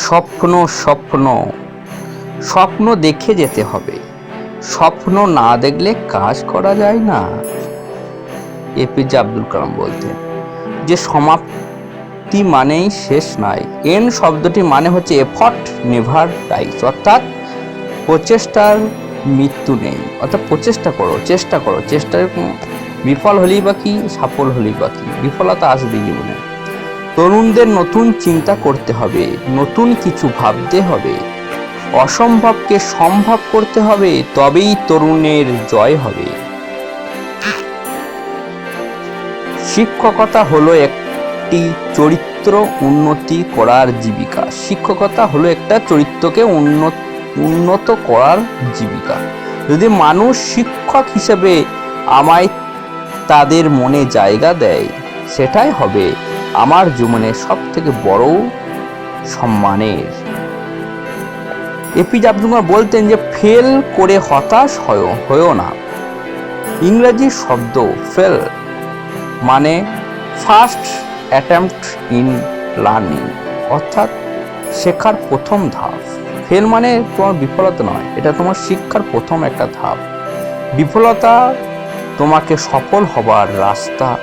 স্বপ্ন স্বপ্ন। স্বপ্ন দেখে যেতে হবে। স্বপ্ন না দেখলে কাজ করা যায় না। এপিজে আব্দুল কালাম বলতেন, যে সমাপ্তি মানেই শেষ নয় এন শব্দটি মানে হচ্ছে এফর্ট নেভার ডাইস অর্থাৎ প্রচেষ্টার মৃত্যু নেই। অর্থাৎ প্রচেষ্টা করো, চেষ্টা করো। চেষ্টার বিফল হলেই বা কি, সফল হলেই বা কি। বিফলতা আসবে জীবনে। তরুণদের নতুন চিন্তা করতে হবে, নতুন কিছু ভাবতে হবে। অসম্ভবকে সম্ভব করতে হবে, তবেই তরুণের জয় হবে। শিক্ষকতা হলো একটি চরিত্র উন্নতি করার জীবিকা। শিক্ষকতা হলো একটা চরিত্রকে উন্নত উন্নত করার জীবিকা। যদি মানুষ শিক্ষক হিসেবে আমায় তাদের মনে জায়গা দেয়, সেটাই হবে আমার জীবনে সব থেকে বড় সম্মানের। এপিজে আব্দুল কালাম বলতেন যে, ফেল করে হতাশ হয় হয়েও না। ইংরেজি শব্দ ফেল মানে ফার্স্ট অ্যাটেম্পট ইন লার্নিং, অর্থাৎ শেখার প্রথম ধাপ। ফেল মানে তোমার বিফলতা নয়, এটা তোমার শিক্ষার প্রথম একটা ধাপ। বিফলতা তোমাকে সফল হবার রাস্তা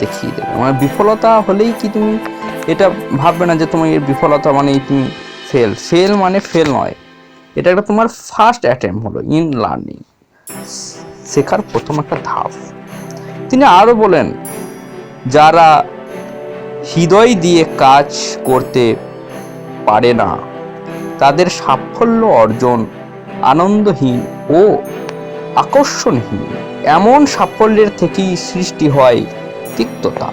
দেখিয়ে দেবে। মানে বিফলতা হলেই কি তুমি এটা ভাববে না যে তোমার এই বিফলতা মানে তুমি ফেল ফেল মানে ফেল নয়। এটা একটা তোমার ফার্স্ট অ্যাটেম্প হলো ইন লার্নিং শেখার প্রথম একটা ধাপ। তিনি আরও বলেন, যারা হৃদয় দিয়ে কাজ করতে পারে না, তাদের সাফল্য অর্জন আনন্দহীন ও আকর্ষণহীন। এমন সাফল্যের থেকেই সৃষ্টি হয় তিক্ততা